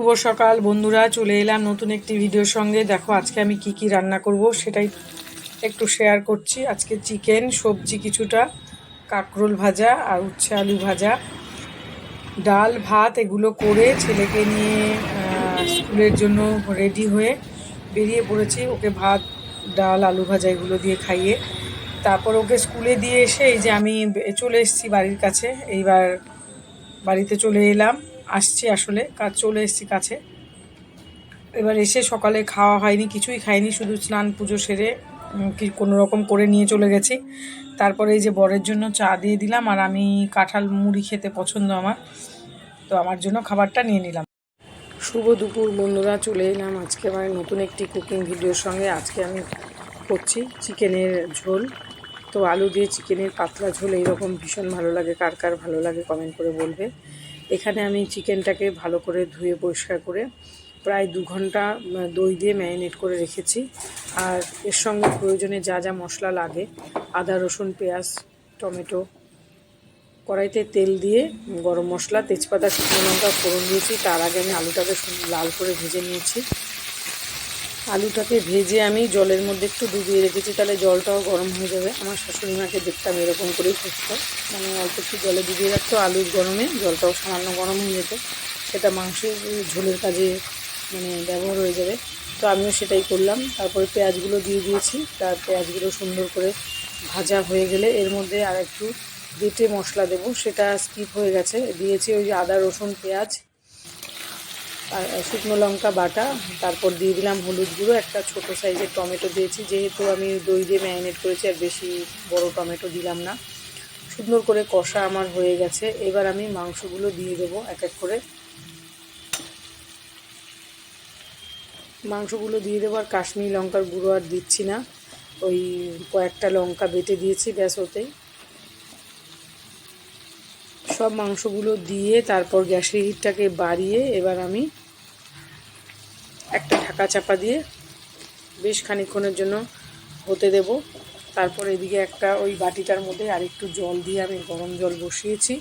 শুভ সকাল, বন্ধুরা। চলে এলাম নতুন একটি ভিডিওর সঙ্গে। দেখো, আজকে আমি কি কি রান্না করব সেটাই একটু শেয়ার করছি। আজকে চিকেন সবজি কিছুটা, কাঁকরোল ভাজা আর উচ্ছে আলু ভাজা। ডাল, ভাত এগুলো করে ছেলেকে নিয়ে স্কুলের জন্য রেডি হয়ে বেরিয়ে পড়েছি। ওকে ভাত, ডাল, আলু ভাজা এগুলো দিয়ে খাইয়ে তারপর ওকে স্কুলে দিয়ে এসে এই যে আমি চলে এসেছি বাড়ির কাছে। এইবার বাড়িতে চলে এলাম। আসছি আসলে কাজ চলে এসেছি কাছে। এবার এসে সকালে খাওয়া হয়নি, কিছুই খাইনি, শুধু স্নান পুজো সেরে কি, কোনো রকম করে নিয়ে চলে গেছি। তারপরে এই যে বরের জন্য চা দিয়ে দিলাম, আর আমি কাঁঠাল মুড়ি খেতে পছন্দ আমার। তো আমার জন্য খাবারটা নিয়ে নিলাম। শুভ দুপুর বন্ধুরা, চলে এলাম আজকে আমার নতুন একটি কুকিং ভিডিওর সঙ্গে। আজকে আমি করছি চিকেনের ঝোল। তো আলু দিয়ে চিকেনের পাতলা ঝোল, এইরকম ভীষণ ভালো লাগে। কার কার ভালো লাগে কমেন্ট করে বলবে। এখানে আমি চিকেনটাকে ভালো করে ধুয়ে পরিষ্কার করে প্রায় দু ঘণ্টা দই দিয়ে ম্যারিনেট করে রেখেছি। আর এর সঙ্গে প্রয়োজনে যা যা মশলা লাগে, আদা, রসুন, পেঁয়াজ, টমেটো, কড়াইতে তেল দিয়ে গরম মশলা, তেজপাতা, শুকনো লঙ্কা, ফোড়ন দিয়েছি। তার আগে আমি আলুটাকে লাল করে ভেজে নিয়েছি। আলুটাকে ভেজে আমি জলের মধ্যে একটু ডুবিয়ে রেখেছি, তাহলে জলটাও গরম হয়ে যাবে। আমার শাশুড়ি মাকে দেখতাম এরকম করেই করতো মানে অল্প একটু জলে ডুবিয়ে রাখতো, আলুর গরমে জলটাও সামান্য গরম হয়ে যেত। সেটা মাংসের ঝোলের কাজে মানে ব্যবহার হয়ে যাবে। তো আমিও সেটাই করলাম। তারপরে পেঁয়াজগুলো দিয়ে দিয়েছি। তার পেঁয়াজগুলো সুন্দর করে ভাজা হয়ে গেলে এর মধ্যে আর একটু বেটে মশলা দেবো। সেটা স্কিপ হয়ে গেছে। দিয়েছি ওই আদা, রসুন, পেঁয়াজ। শুকনো লঙ্কা বাটা, তারপর দিয়ে দিলাম হলুদ গুঁড়ো, একটা ছোট সাইজের টমেটো দিয়েছি, যেহেতু আমি দই দিয়ে ম্যারিনেট করেছি আর বেশি বড় টমেটো দিলাম না। সুন্দর করে কষা আমার হয়ে গেছে। এবার আমি মাংসগুলো দিয়ে দেবো এক এক করে। মাংসগুলো দিয়ে দেবো আর কাশ্মীরি লঙ্কার গুঁড়ো আর দিচ্ছি না। ওই কয়েকটা লঙ্কা বেটে দিয়েছি, ব্যাস ওতেই। সব মাংসগুলো দিয়ে তারপর গ্যাসের হিটটাকে বাড়িয়ে এবার আমি একটা ঢাকা চাপা দিয়ে বেশ খানিকক্ষণের জন্য হতে দেব। তারপর এদিকে একটা ওই বাটিটার মধ্যে আরেকটু জল দিয়ে আমি গরম জল বসিয়েছি।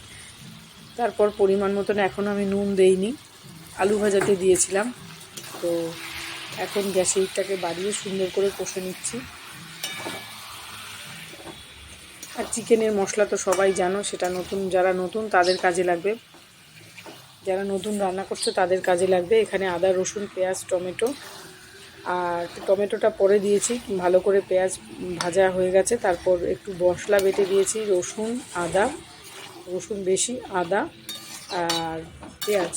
তারপর পরিমাণ মতন এখন আমি নুন দেইনি। আলু ভাজাতে দিয়েছিলাম। তো এখন গ্যাসের হিটটাকে বাড়িয়ে সুন্দর করে কষে নিচ্ছি আর চিকেনের মশলা তো সবাই জানো, সেটা নতুন, যারা নতুন তাদের কাজে লাগবে। যারা নতুন রান্না করছে তাদের কাজে লাগবে। এখানে আদা, রসুন, পেঁয়াজ, টমেটো আর টমেটোটা পরে দিয়েছি। ভালো করে পেঁয়াজ ভাজা হয়ে গেছে। তারপর একটু মশলা বেটে দিয়েছি, রসুন, আদা, রসুন বেশি, আদা আর পেঁয়াজ।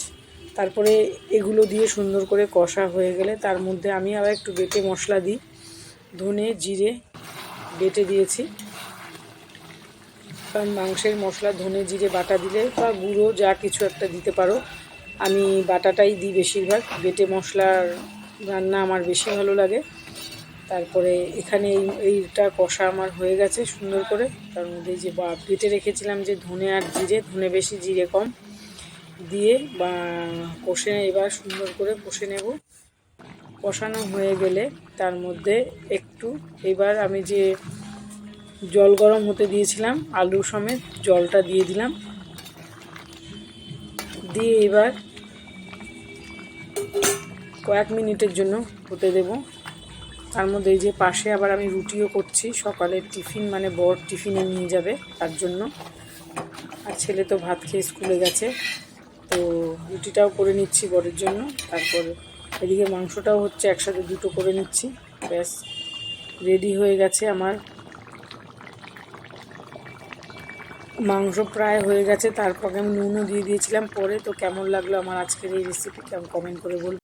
তারপরে এগুলো দিয়ে সুন্দর করে কষা হয়ে গেলে তার মধ্যে আমি আবার একটু বেটে মশলা দিই। ধনে, জিরে বেটে দিয়েছি। কারণ মাংসের মশলা, ধনে জিরে, বাটা দিলে বা গুঁড়ো যা কিছু একটা দিতে পারো। আমি বাটাটাই দিই বেশিরভাগ। বেটে মশলার রান্না আমার বেশি ভালো লাগে। তারপরে এখানে এই, এইটা কষা আমার হয়ে গেছে সুন্দর করে। তার মধ্যে যে বা, বেটে রেখেছিলাম যে ধনে আর জিরে, ধনে বেশি, জিরে কম দিয়ে বা, কষে এবার সুন্দর করে কষে নেব। কষানো হয়ে গেলে তার মধ্যে একটু, এবার আমি যে জল গরম হতে দিয়েছিলাম, আলু সমেত জলটা দিয়ে দিলাম। দিয়ে এবার কয়েক মিনিটের জন্য হতে দেব। তার মধ্যে এই যে পাশে আবার আমি রুটিও করছি সকালের টিফিন মানে বর টিফিনে নিয়ে যাবে তার জন্য। আর ছেলে তো ভাত খেয়ে স্কুলে গেছে, তো রুটিটাও করে নিচ্ছি বরের জন্য। তারপর এদিকে মাংসটাও হচ্ছে একসাথে দুটো করে নিচ্ছি। ব্যাস, রেডি হয়ে গেছে আমার মাংস প্রায় হয়ে গেছে, তারপরে আমি নুনও দিয়ে দিয়েছিলাম। পরে তো কেমন লাগল আমার আজকের এই রেসিপি কেমন কমেন্ট করে বলব।